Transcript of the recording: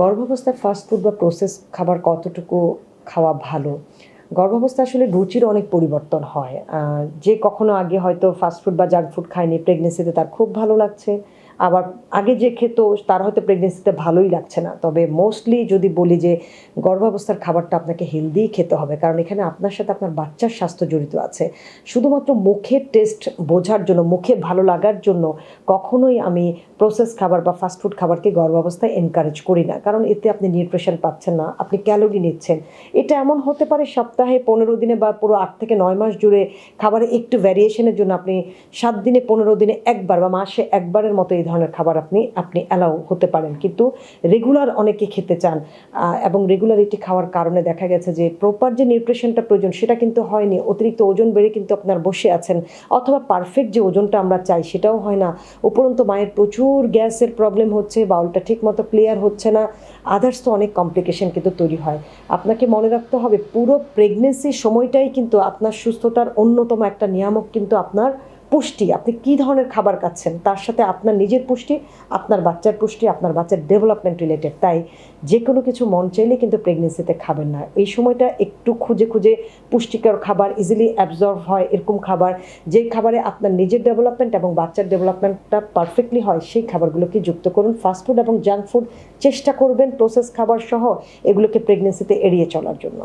গর্ভাবস্থায় ফাস্টফুড বা প্রসেস খাবার কতটুকু খাওয়া ভালো? গর্ভাবস্থা আসলে রুচির অনেক পরিবর্তন হয়। যে কখনো আগে হয়তো ফাস্ট ফুড বা জাঙ্ক ফুড খায়নি প্রেগনেন্সিতে তার খুব ভালো লাগছে। আবার আগে যে খেত, তার হয়তো প্রেগনেন্সিতে ভালোই লাগছে না। তবে মোস্টলি যদি বলি যে গর্ভাবস্থার খাবারটা আপনাকে হেলদি খেতে হবে, কারণ এখানে আপনার সাথে আপনার বাচ্চার স্বাস্থ্য জড়িত আছে। শুধুমাত্র মুখের টেস্ট বোঝার জন্য, মুখে ভালো লাগার জন্য কখনোই আমি প্রসেস খাবার বা ফাস্টফুড খাবারকে গর্ভাবস্থায় এনকারেজ করি না। কারণ এতে আপনি নিউট্রিশন পাচ্ছেন না, আপনি ক্যালোরি নিচ্ছেন। এটা এমন হতে পারে সপ্তাহে পনেরো দিনে বা পুরো আট থেকে নয় মাস জুড়ে খাবারে একটু ভ্যারিয়েশনের জন্য আপনি সাত দিনে পনেরো দিনে একবার বা মাসে একবারের মতো এই ধরনের খাবার আপনি আপনি অ্যালাউ হতে পারেন। কিন্তু রেগুলার অনেকে খেতে চান এবং রেগুলারিটি খাওয়ার কারণে দেখা গেছে যে প্রপার যে নিউট্রিশনটা প্রয়োজন সেটা কিন্তু হয়নি। অতিরিক্ত ওজন বেড়ে কিন্তু আপনার বসে আছেন, অথবা পারফেক্ট যে ওজনটা আমরা চাই সেটাও হয় না। উপরন্ত মায়ের প্রচুর গ্যাসের প্রবলেম হচ্ছে, বাউলটা ঠিক মতো ক্লিয়ার হচ্ছে না আদার্স তো অনেক কমপ্লিকেশন কিন্তু তৈরি হয়। আপনাকে মনে রাখতে হবে, পুরো প্রেগনেন্সির সময়টাই কিন্তু আপনার সুস্থতার অন্যতম একটা নিয়ামক কিন্তু আপনার পুষ্টি, আপনি কী ধরনের খাবার খাচ্ছেন, তার সাথে আপনার নিজের পুষ্টি, আপনার বাচ্চার পুষ্টি, আপনার বাচ্চার ডেভেলপমেন্ট রিলেটেড তাই যে কোনো কিছু মন চাইলে কিন্তু প্রেগনেন্সিতে খাবেন না। এই সময়টা একটু খুঁজে খুঁজে পুষ্টিকর খাবার ইজিলি অ্যাবজর্ভ হয়, এরকম খাবার যে খাবারে আপনার নিজের ডেভেলপমেন্ট এবং বাচ্চার ডেভেলপমেন্টটা পারফেক্টলি হয়, সেই খাবারগুলোকে যুক্ত করুন। ফাস্টফুড এবং জাঙ্ক ফুড চেষ্টা করবেন প্রসেস খাবার সহ, এগুলোকে প্রেগনেন্সিতে এড়িয়ে চলার জন্য।